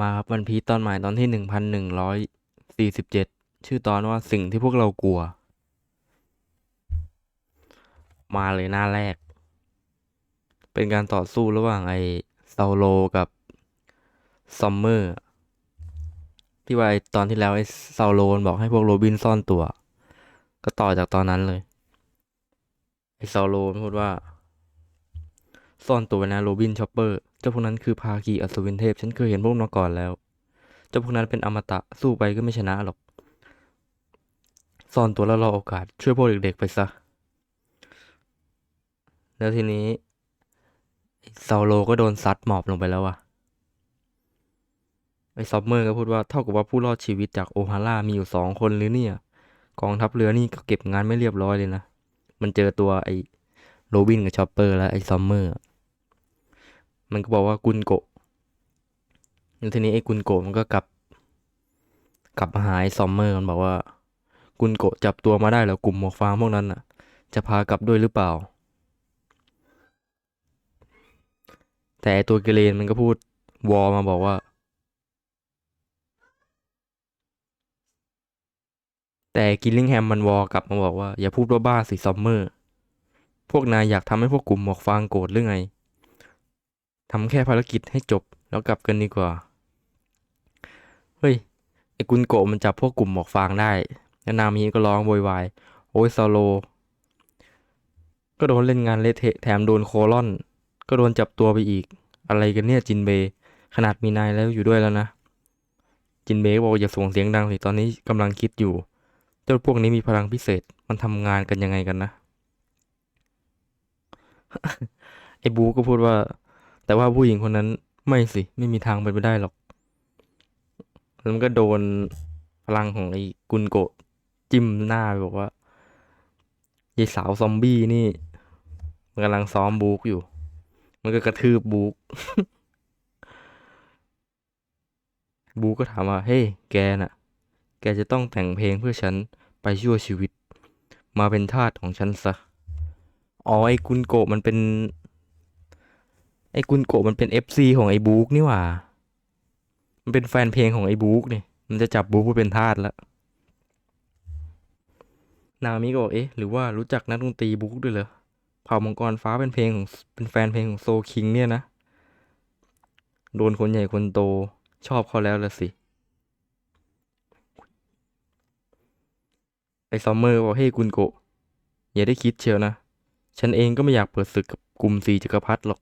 มาครับวันพีซตอนใหม่ตอนที่หนึ่งพันหนึ่งร้อยสี่สิบเจ็ดชื่อตอนว่าสิ่งที่พวกเรากลัว มาเลยหน้าแรก เป็นการต่อสู้ระหว่างไอ้ซาโลกับซอมเมอร์ที่ว่าไอ้ตอนที่แล้วไอ้ซาโลนบอกให้พวกโรบินซ่อนตัว ก็ต่อจากตอนนั้นเลย ไอ้ซาโลนพูดว่า ซ่อนตัวไว้นะโรบินชอปเปอร์เจ้าพวกนั้นคือภาคีอัศวินเทพ ฉันเคยเห็นพวกมันมาก่อนแล้ว เจ้าพวกนั้นเป็นอมตะสู้ไปก็ไม่ชนะหรอกซ่อนตัวแล้วรอโอกาสช่วยพวกเด็กๆไปซะ แล้วทีนี้ไอ้ซาโลก็โดนซัดหมอบลงไปแล้วว่ะไอ้ซอมเมอร์ก็พูดว่าเท่ากับว่าผู้รอดชีวิตจากโอฮาร่ามีอยู่สองคนหรือเนี่ย กองทัพเรือนี่ก็เก็บงานไม่เรียบร้อยเลยนะ มันเจอตัวไอ้โรบินกับชอปเปอร์แล้วไอ้ซอมเมอร์ มันก็บอกว่ากุนโกะแล้วทีนี้ไอ้กุนโกะมันก็กลับ กลับมาหาไอ้ซอมเมอร์มันบอกว่า กุนโกะจับตัวมาได้แล้วกลุ่มหมวกฟางพวกนั้นน่ะ จะพากลับด้วยหรือเปล่า แต่ไอ้ตัวเกเรนมันก็พูดวอลมาบอกว่า แต่กิลลิงแฮมมันวอลกลับมาบอกว่า อย่าพูดว่าบ้าสิซอมเมอร์ พวกนายอยากทำให้พวกกลุ่มหมวกฟางโกรธหรือไง ทำแค่ภารกิจให้จบแล้วกลับกันดีกว่า เฮ้ย ไอ้กุนโกมันจับพวกกลุ่มหมวกฟางได้แล้วนามีก็ร้องโวยวาย โอ้ยซาโล ก็โดนเล่นงานเละเทะแถมโดนโคลอน ก็โดนจับตัวไปอีก อะไรกันเนี่ยจินเบยขนาดมีนายแล้วอยู่ด้วยแล้วนะ จินเบย์บอกอย่าส่งเสียงดังสิตอนนี้กำลังคิดอยู่ เจ้าพวกนี้มีพลังพิเศษ มันทำงานกันยังไงกันนะ ไอ้บูก็พูดว่า แต่ว่าผู้หญิงคนนั้นไม่สิ ไม่มีทางเป็นไปได้หรอก แล้วมันก็โดนพลังของไอ้กุนโกะจิ้มหน้าไปบอกว่ายายสาวซอมบี้นี่ มันกำลังซ้อมบูกอยู่ มันก็กระทืบบูก บูก็ถามว่า เฮ้ยแกน่ะ แกจะต้องแต่งเพลงเพื่อฉันไปชั่วชีวิต มาเป็นทาสของฉันซะ อ๋อไอ้กุนโกะมันเป็น ไอ้กุนโกะมันเป็นเอฟซีของไอ้บู๊กนี่หว่า มันเป็นแฟนเพลงของไอ้บู๊กนี่ มันจะจับบู๊กไปเป็นทาสแล้ว นามิก็บอกเอ๊ะ หรือว่ารู้จักนักดนตรีบู๊กด้วยเหรอ เผ่ามังกรฟ้าเป็นเพลงของเป็นแฟนเพลงของโซคิงเนี่ยนะ โดนคนใหญ่คนโตชอบเขาแล้วละสิ ไอ้ซัมเมอร์บอกเฮ้ยกุนโกะอย่าได้คิดเชียวนะ ฉันเองก็ไม่อยากเปิดศึกกับกลุ่มสีจักรพรรดิหรอก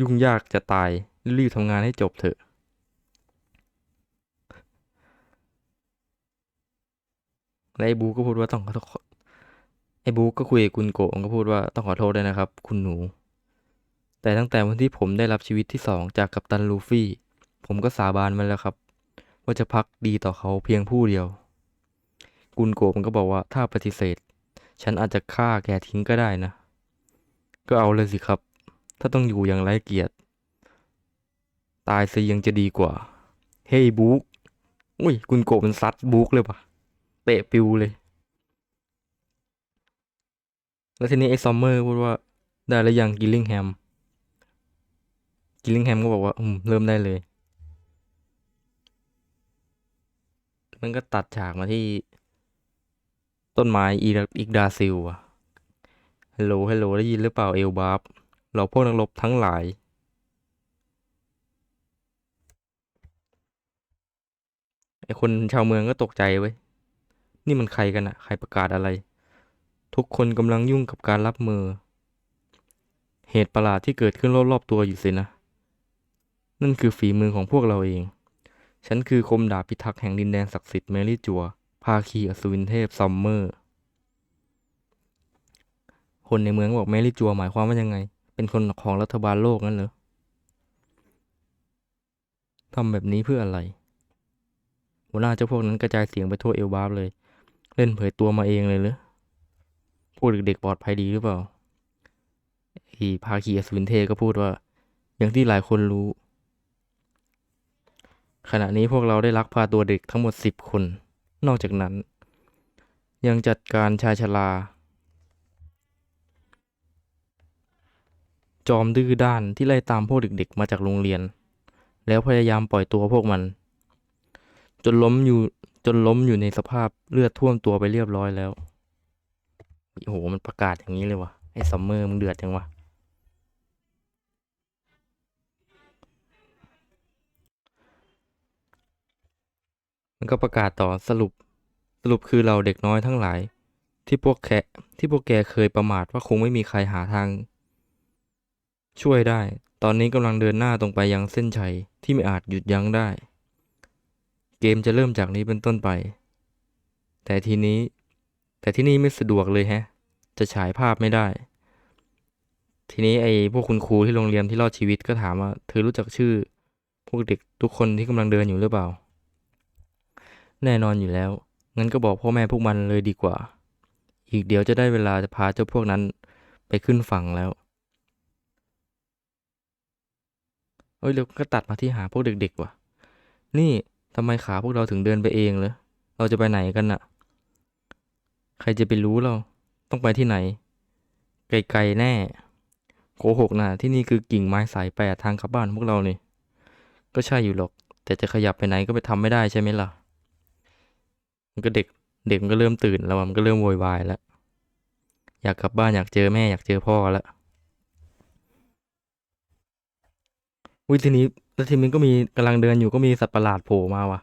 ยุ่งยากจะตาย รีบทำงานให้จบเถอะ และไอ้บูก็พูดว่าต้องขอโทษไอ้บูก็คุยกับกุนโกะมันก็พูดว่าต้องขอโทษด้วยนะครับ คุณหนู แต่ตั้งแต่วันที่ผมได้รับชีวิตที่สองจากกัปตันลูฟี่ ผมก็สาบานมาแล้วครับ ว่าจะพักดีต่อเขาเพียงผู้เดียว กุนโกมันก็บอกว่าถ้าปฏิเสธ ฉันอาจจะฆ่าแกทิ้งก็ได้นะ ก็เอาเลยสิครับ ถ้าต้องอยู่อย่างไร้เกียรติ ตายซะยังจะดีกว่า เฮ้ยบุ๊กอุ้ยกุนโกมันซัดบุ๊กเลยปะเตะปิวเลย แล้วทีนี้ไอ้ซอมเมอร์พูดว่าได้แล้วยังกิลลิงแฮม กิลลิงแฮมก็บอกว่า อืม เริ่มได้เลย มันก็ตัดฉากมาที่ ต้นไม้อีกอีกดาซิลอะฮัลโหลฮัลโหลได้ยินหรือเปล่าเอลบาร์บ เราพวกนักรบทั้งหลาย ไอคนชาวเมืองก็ตกใจเว้ย นี่มันใครกันอะใครประกาศอะไร ทุกคนกำลังยุ่งกับการรับมือ เหตุประหลาดที่เกิดขึ้นรอบๆตัวอยู่สินะ นั่นคือฝีมือของพวกเราเอง ฉันคือคมดาบพิทักษ์แห่งดินแดนศักดิ์สิทธิ์เมลี่จัว ภาคีอัศวินเทพซัมเมอร์คนในเมืองบอกเมลี่จัวหมายความว่ายังไง เป็นคนของรัฐบาลโลกนั่นเหรอทำแบบนี้เพื่ออะไร หัวหน้าเจ้าพวกนั้นกระจายเสียงไปทั่วเอลบาร์บเลย เล่นเผยตัวมาเองเลยเหรอพวกเด็กๆปลอดภัยดีหรือเปล่าอีภาคีอัศวินเทก็พูดว่า อย่างที่หลายคนรู้ ขณะนี้พวกเราได้ลักพาตัวเด็กทั้งหมดสิบคน นอกจากนั้น ยังจัดการชายชรา จอมดื้อด้านที่ไล่ตามพวกเด็กๆ มาจากโรงเรียน แล้วพยายามปล่อยตัวพวกมัน จนล้มอยู่จนล้มอยู่ในสภาพเลือดท่วมตัวไปเรียบร้อยแล้วโอ้โหมันประกาศอย่างนี้เลยวะไอ้ซัมเมอร์มึงเดือดจังวะมันก็ประกาศต่อสรุปสรุปคือเราเด็กน้อยทั้งหลาย ที่พวกแคที่พวกแกเคยประมาทว่าคงไม่มีใครหาทาง ช่วยได้ ตอนนี้กำลังเดินหน้าตรงไปยังเส้นชัยที่ไม่อาจหยุดยั้งได้ เกมจะเริ่มจากนี้เป็นต้นไป แต่ทีนี้ แต่ที่นี่ไม่สะดวกเลยแฮะ จะฉายภาพไม่ได้ ทีนี้ไอ้พวกคุณครูที่โรงเรียนที่รอดชีวิตก็ถามว่า เธอรู้จักชื่อ พวกเด็กทุกคนที่กำลังเดินอยู่หรือเปล่า แน่นอนอยู่แล้ว งั้นก็บอกพ่อแม่พวกมันเลยดีกว่า อีกเดี๋ยวจะได้เวลาจะพาเจ้าพวกนั้นไปขึ้นฝั่งแล้ว เอ้ยแล้วก็ตัดมาที่หาพวกเด็กๆว่ะ นี่ทำไมขาพวกเราถึงเดินไปเองเลยเราจะไปไหนกันน่ะ ใครจะไปรู้เรา ต้องไปที่ไหน ไกลๆแน่ โกหกนะที่นี่คือกิ่งไม้สายแปดทางกลับบ้านพวกเรานี่ก็ใช่อยู่หรอก แต่จะขยับไปไหนก็ไปทำไม่ได้ใช่ไหมล่ะ มันก็เด็กเด็กมันก็เริ่มตื่นแล้วมันก็เริ่มโวยวายแล้ว อยากกลับบ้านอยากเจอแม่อยากเจอพ่อแล้ว วิทีนี้แล้วทีนี้ก็มีกำลังเดินอยู่ก็มีสัตว์ประหลาดโผล่มาว่ะ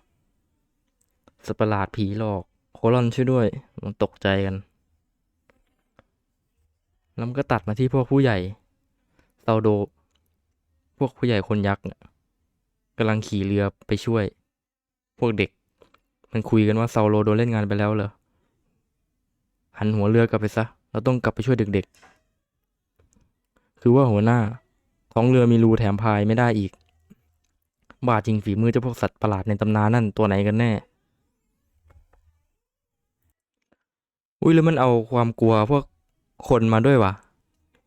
สัตว์ประหลาดผีหลอกโคลอนช่วยด้วย มันตกใจกัน แล้วมันก็ตัดมาที่พวกผู้ใหญ่เซาโด พวกผู้ใหญ่คนยักษ์กำลังขี่เรือไปช่วย พวกเด็ก มันคุยกันว่าเซาโลโดนเล่นงานไปแล้วเหรอ หันหัวเรือกลับไปซะ เราต้องกลับไปช่วยเด็กๆ คือว่าหัวหน้า ท้องเรือมีรูแถมพายไม่ได้อีก บาจริงฝีมือเจ้าพวกสัตว์ประหลาดในตำนานนั่นตัวไหนกันแน่ อุ้ยแล้วมันเอาความกลัวพวกคนมาด้วยวะ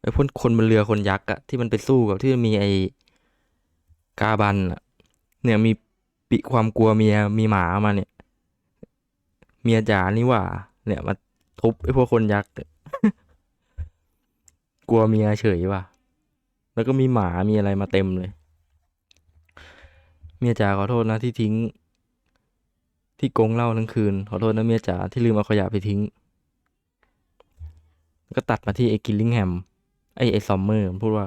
ไอ้พวกคนบนเรือคนยักษ์อะที่มันไปสู้กับที่มีไอ้กาบันอะเนี่ยมีปีความกลัวเมียมีหมามาเนี่ย เมียจ๋านี่ว่า เนี่ยมาทุบไอ้พวกคนยักษ์กลัวเมียเฉยว่ะ แล้วก็มีหมามีอะไรมาเต็มเลย เมียจ๋าขอโทษนะที่ทิ้ง ที่กงเล้าทั้งคืน ขอโทษนะเมียจ๋าที่ลืมเอาขยะไปทิ้ง ก็ตัดมาที่ไอ้กิลลิงแฮมไอ้ไอ้ซอมเมอร์พูดว่า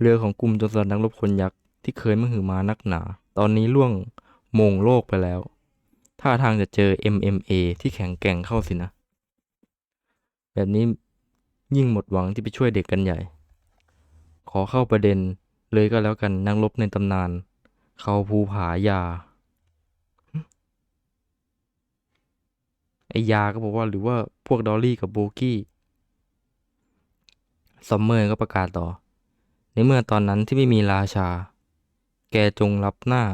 เรือของกลุ่มโจรสลัดนักรบคนยักษ์ที่เคยมหือมานักหนา ตอนนี้ล่วงมงโลกไปแล้วท่าทางจะเจอ MMA ที่แข็งแกร่งเข้าสินะ แบบนี้ยิ่งหมดหวังที่ไปช่วยเด็กกันใหญ่ ขอเข้าประเด็นเลยก็แล้วกันนักรบในตำนาน เขาภูผายา ไอยาก็บอกว่าหรือว่าพวกดอลลี่กับโบกี้ซัมเมอร์ก็ประกาศต่อ ในเมื่อตอนนั้นที่ไม่มีราชา แกจงรับหน้า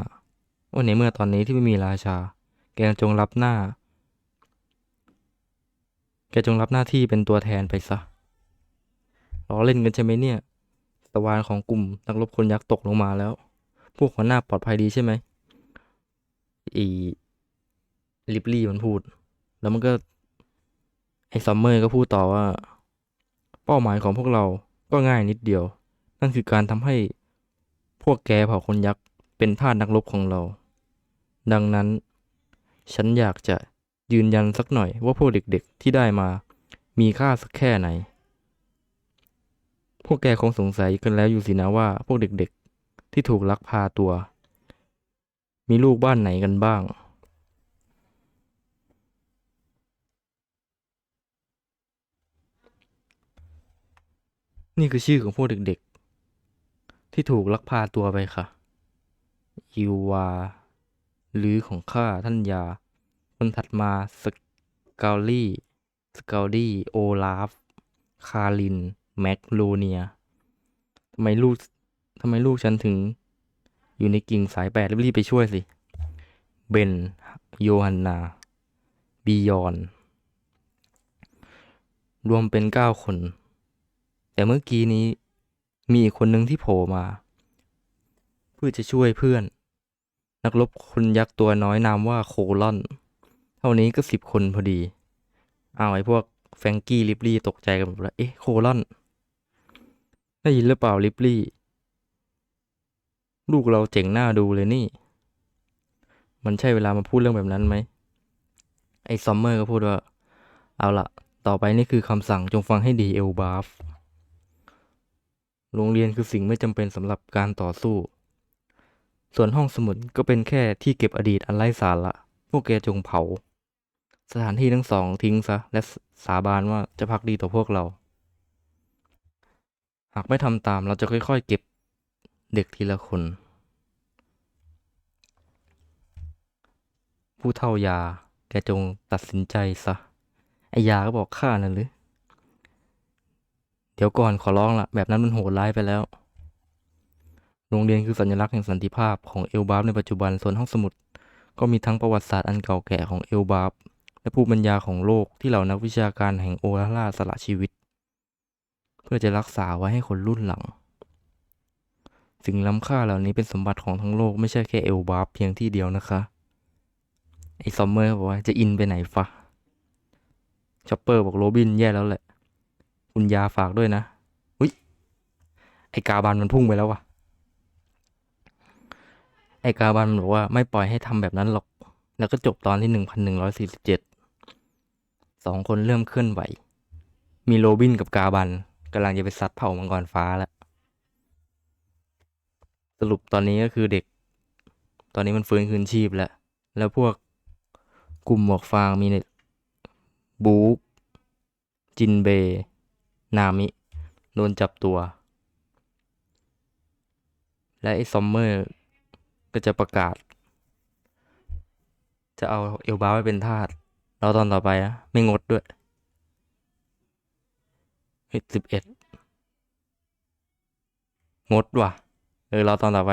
ว่าในเมื่อตอนนี้ที่ไม่มีราชา แกจงรับหน้า แกจงรับหน้าที่เป็นตัวแทนไปซะล้อเล่นกันใช่ไหมเนี่ย ตวานของกลุ่มนักรบคนยักษ์ตกลงมาแล้ว พวกหัวหน้าปลอดภัยดีใช่ไหมอีลิปลี่มันพูด แล้วมันก็ ไอซัมเมอร์ก็พูดต่อว่า เป้าหมายของพวกเราก็ง่ายนิดเดียว นั่นคือการทำให้พวกแกเผ่าคนยักษ์เป็นทาสนักรบของเรา ดังนั้น ฉันอยากจะยืนยันสักหน่อยว่าพวกเด็กๆที่ได้มา มีค่าสักแค่ไหน พวกแกคงสงสัยกันแล้วอยู่สินะว่า พวกเด็กๆ ที่ถูกลักพาตัว มีลูกบ้านไหนกันบ้าง นี่คือชื่อของพวกเด็กๆ ที่ถูกลักพาตัวไปค่ะยิววา หรือของข้าท่านยา คนถัดมาสกาลี่ สกาลี่ โอลาฟ คาริน แม็กโลเนียทำไมลูกทำไมลูกฉันถึง อยู่ในกิ่งสายแปดรีบไปช่วยสิ เบน โยฮันนา บียอน รวมเป็นเก้าคน แต่เมื่อกี้นี้มีอีกคนหนึ่งที่โผล่มา เพื่อจะช่วยเพื่อน นักรบคนยักษ์ตัวน้อยนามว่าโคลอน เท่านี้ก็สิบคนพอดี เอาไอ้พวกแฟงกี้ลิปลี่ตกใจกันหมดแล้ว เอ๊ะ โคลอน ได้ยินหรือเปล่าลิปลี่ ลูกเราเจ๋งหน้าดูเลยนี่ มันใช่เวลามาพูดเรื่องแบบนั้นไหม ไอ้ซัมเมอร์ก็พูดว่า เอาละต่อไปนี่คือคำสั่งจงฟังให้ดีเอลบาฟ โรงเรียนคือสิ่งไม่จำเป็นสำหรับการต่อสู้ ส่วนห้องสมุดก็เป็นแค่ที่เก็บอดีตอันไร้สาระ พวกแกจงเผา สถานที่ทั้งสองทิ้งซะ และสาบานว่าจะพักดีต่อพวกเรา หากไม่ทำตามเราจะค่อยๆ เก็บเด็กทีละคน ผู้เท่ายาแกจงตัดสินใจซะ ไอยาก็บอกข้านั่นหรือ เดี๋ยวก่อนขอร้องละแบบนั้นมันโหดร้ายไปแล้ว โรงเรียนคือสัญลักษณ์แห่งสันติภาพของเอลบาฟในปัจจุบันส่วนห้องสมุด ก็มีทั้งประวัติศาสตร์อันเก่าแก่ของเอลบาฟและภูมิปัญญาของโลกที่เหล่านักวิชาการแห่งโอลาร่าสละชีวิต เพื่อจะรักษาไว้ให้คนรุ่นหลัง สิ่งล้ำค่าเหล่านี้เป็นสมบัติของทั้งโลกไม่ใช่แค่เอลบาฟเพียงที่เดียวนะคะไอ้ซอมเมอร์บอกว่าจะอินไปไหนฟะชอปเปอร์บอกโรบินแย่แล้วแหละ คุณยาฝากด้วยนะอุ้ยไอ้กาบันมันพุ่งไปแล้ววะไอ้กาบันมันบอกว่าไม่ปล่อยให้ทำแบบนั้นหรอก แล้วก็จบตอนที่หนึ่งพันหนึ่งร้อยสี่สิบเจ็ดสองคนเริ่มเคลื่อนไหว มีโรบินกับกาบัน กำลังจะไปซัดเผ่ามังกรฟ้าแล้วสรุปตอนนี้ก็คือเด็ก ตอนนี้มันฟื้นคืนชีพแล้ว แล้วพวกกลุ่มหมวกฟางมีเนี่ยบู๊จินเบ นามิ โดนจับตัว และไอ้ซอมเมอร์ก็จะประกาศ จะเอาเอลบาไว้เป็นทาสเราตอนต่อไปนะไม่งดด้วย สิบเอ็ดงดว่ะ เออ เราตอนต่อไป